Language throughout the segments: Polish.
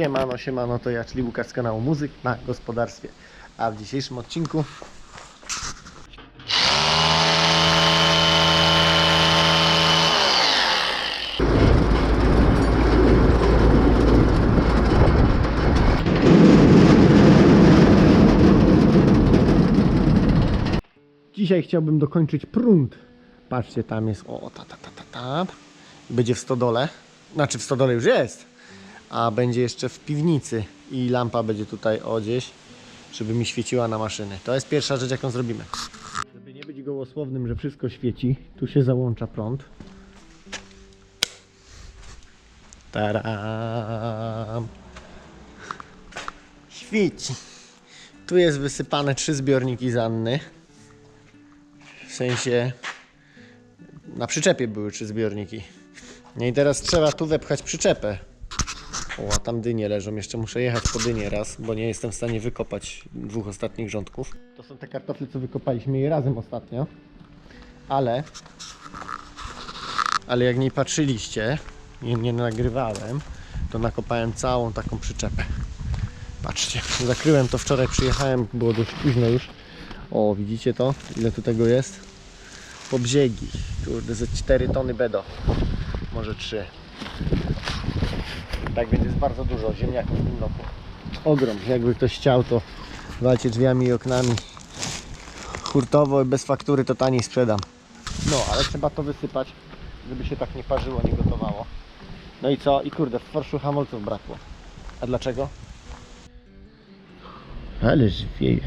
Siemano, siemano, to ja, czyli Łukasz z kanału Muzyk na Gospodarstwie. A w dzisiejszym odcinku Dzisiaj chciałbym dokończyć prąd. Patrzcie, tam jest, o, ta, ta, ta, ta, ta. Będzie w stodole. Znaczy w stodole już jest. A będzie jeszcze w piwnicy. I lampa będzie tutaj o gdzieś, żeby mi świeciła na maszyny. To jest pierwsza rzecz, jaką zrobimy. Żeby nie być gołosłownym, że wszystko świeci, tu się załącza prąd. Taram. Świeci. Tu jest wysypane trzy zbiorniki z Anny. W sensie na przyczepie były trzy zbiorniki. No i teraz trzeba tu wepchać przyczepę. O, a tam dynie leżą. Jeszcze muszę jechać po dynie raz, bo nie jestem w stanie wykopać dwóch ostatnich rządków. To są te kartofle, co wykopaliśmy je razem ostatnio. Ale, ale jak nie patrzyliście, nie, nie nagrywałem, to nakopałem całą taką przyczepę. Patrzcie, zakryłem to wczoraj, przyjechałem, było dość późno już. O, widzicie to? Ile tu tego jest? Po brzegi. Kurde, ze 4 tony bedo. Może 3. Tak więc jest bardzo dużo ziemniaków w tym roku. Ogrom. Jakby ktoś chciał, to walcie drzwiami i oknami. Hurtowo, bez faktury to taniej sprzedam. No, ale trzeba to wysypać, żeby się tak nie parzyło, nie gotowało. No i co? I kurde, w forszu hamulców brakło. A dlaczego? Ależ wieje.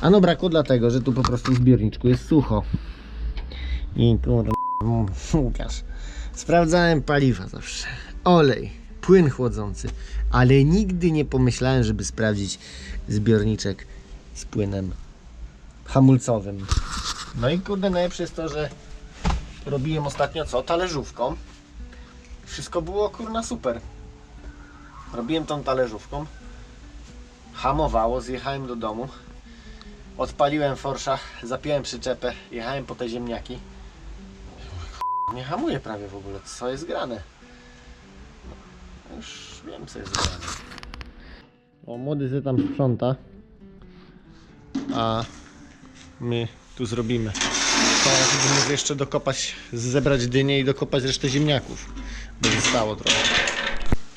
Ano brakło dlatego, że tu po prostu w zbiorniczku jest sucho. I kurde, Łukasz. Sprawdzałem paliwa zawsze. Olej, płyn chłodzący, ale nigdy nie pomyślałem, żeby sprawdzić zbiorniczek z płynem hamulcowym. No i kurde, najlepsze jest to, że robiłem ostatnio co? Talerzówką. Wszystko było kurna super. Robiłem tą talerzówką. Hamowało, zjechałem do domu. Odpaliłem forsza, zapiąłem przyczepę, jechałem po te ziemniaki. Nie hamuje prawie w ogóle, co jest grane. Już wiem co jest grane. O, młody se tam sprząta. A my tu zrobimy. To będziemy jeszcze dokopać, zebrać dynię i dokopać resztę ziemniaków. Bo zostało trochę.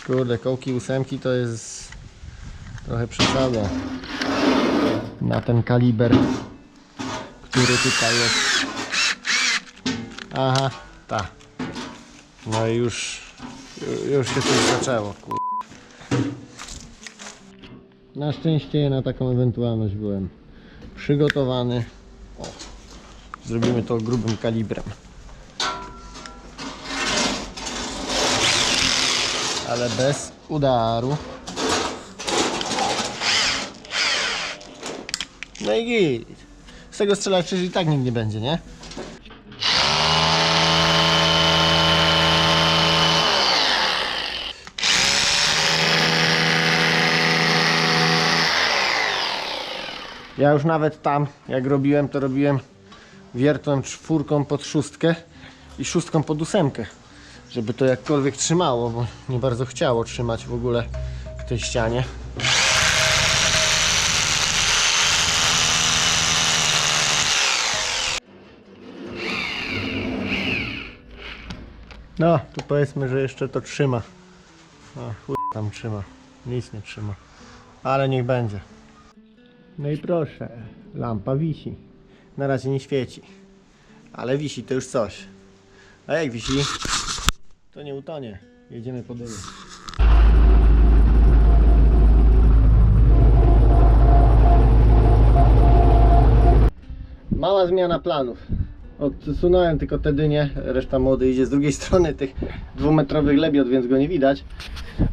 Kurde, kołki ósemki to jest trochę przesada na ten kaliber, który tutaj jest. Aha, ta. No i już, już się coś zaczęło. Kur... Na szczęście na taką ewentualność byłem przygotowany. O, zrobimy to grubym kalibrem. Ale bez udaru. No i git. Z tego strzelać przecież i tak nikt nie będzie, nie? Ja już nawet tam, jak robiłem, to robiłem wiertłem czwórką pod szóstkę i szóstką pod ósemkę, żeby to jakkolwiek trzymało, bo nie bardzo chciało trzymać w ogóle w tej ścianie. No, tu powiedzmy, że jeszcze to trzyma. No, chuj tam trzyma. Nic nie trzyma. Ale niech będzie. No i proszę, lampa wisi. Na razie nie świeci. Ale wisi to już coś. A jak wisi, to nie utonie. Jedziemy po dynie. Mała zmiana planów. Odsunąłem tylko te dynie, reszta młody idzie z drugiej strony tych dwumetrowych lebiot, więc go nie widać.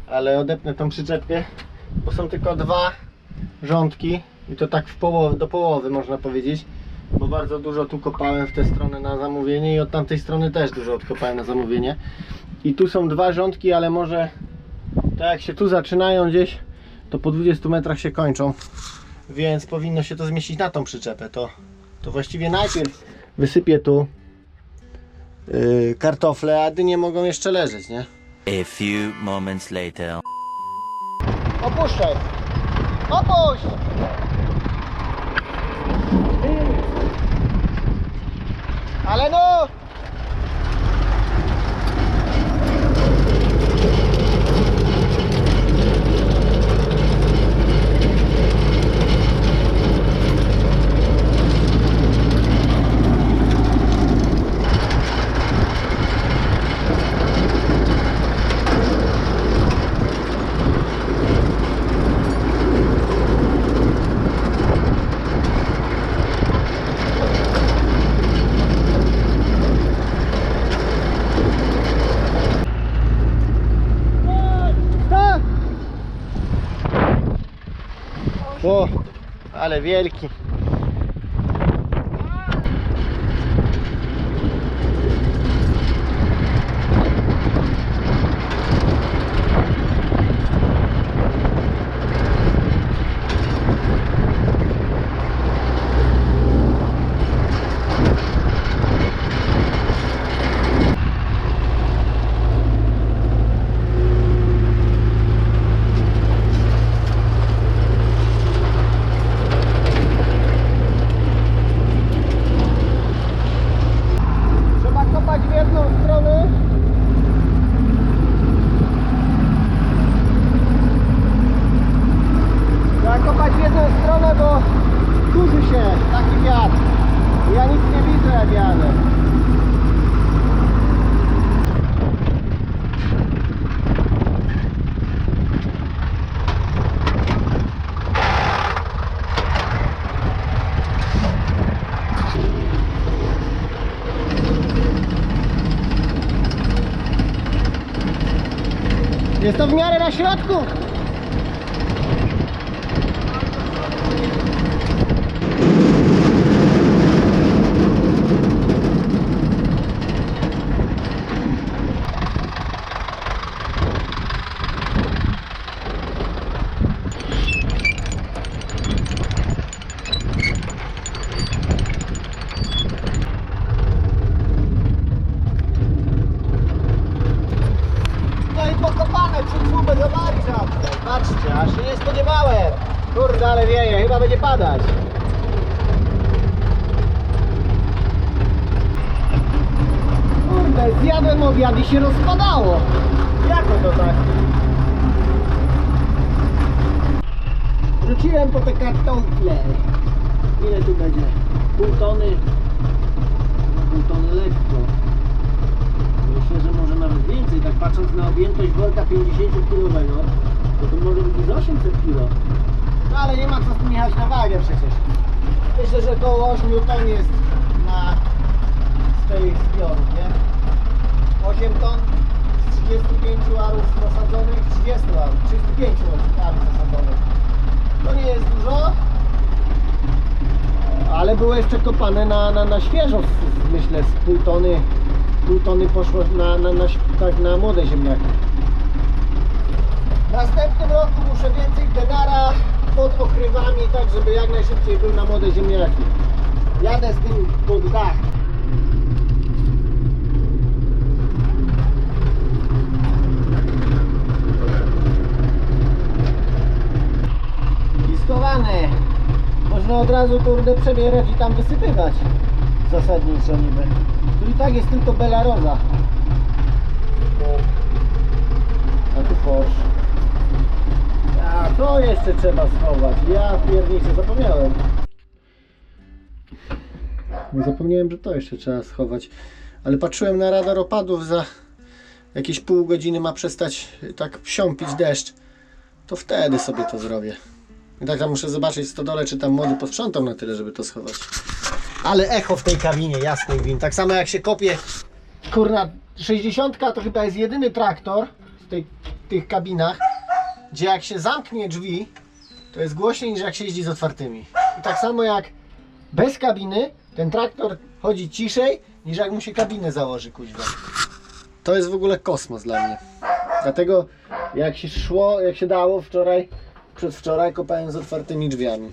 Ale odepnę tą przyczepkę, bo są tylko dwa rządki i to tak w do połowy można powiedzieć. Bo bardzo dużo tu kopałem w tę stronę na zamówienie i od tamtej strony też dużo odkopałem na zamówienie. I tu są dwa rządki, ale może tak jak się tu zaczynają gdzieś, to po 20 metrach się kończą. Więc powinno się to zmieścić na tą przyczepę. To, to właściwie najpierw wysypię tu yy, kartofle, a dynie mogą jeszcze leżeć, nie? A few moments later. Opuszczaj. Opuść! Ale no! Tak! O, ale wielki. Trzeba kopać w jedną stronę. Trzeba kopać w jedną stronę, bo kurzy się taki wiatr. Ja nic nie widzę jak jadę. Jest to w miarę na środku. No i pokopane barca. Patrzcie, aż się nie spodziewałem. Kurde, ale wieje, chyba będzie padać. Kurde, zjadłem obiad i się rozpadało. Jak to tak? Rzuciłem po te kartonki. Ile tu będzie? Pół tony. Pół tony lekko. Myślę, że może nawet więcej, tak patrząc na objętość worka 50 kg, to to może być z 800 kg. No ale nie ma co z tym jechać na wagę przecież. Myślę, że około 8 ton jest na z tej zbiorów, nie? 8 ton z 35 arów zasadzonych, 30 arów, 35 arów zasadzonych. To nie jest dużo, ale było jeszcze kopane na, na, na świeżo, myślę, z pół tony, pół tony poszło na, na, na, tak, na młode ziemniaki. W następnym roku muszę więcej denara pod okrywami, tak żeby jak najszybciej był na młode ziemniaki. Jadę z tym pod dach. Można od razu kurde przebierać i tam wysypywać zasadniczo niby. I tak jest tylko belaroza. A tu Porsche. A to jeszcze trzeba schować. Ja pierniczę, zapomniałem. Zapomniałem, że to jeszcze trzeba schować. Ale patrzyłem na radar opadów za jakieś pół godziny ma przestać tak siąpić deszcz. To wtedy sobie to zrobię. I tak tam muszę zobaczyć w stodole, czy tam młody posprzątał na tyle, żeby to schować. Ale echo w tej kabinie, jasny gwint. Tak samo jak się kopie, kurna, 60 to chyba jest jedyny traktor w tej, tych kabinach, gdzie jak się zamknie drzwi, to jest głośniej niż jak się jeździ z otwartymi. I tak samo jak bez kabiny, ten traktor chodzi ciszej niż jak mu się kabinę założy, kuźwa. To jest w ogóle kosmos dla mnie. Dlatego jak się szło, jak się dało wczoraj, przedwczoraj kopałem z otwartymi drzwiami.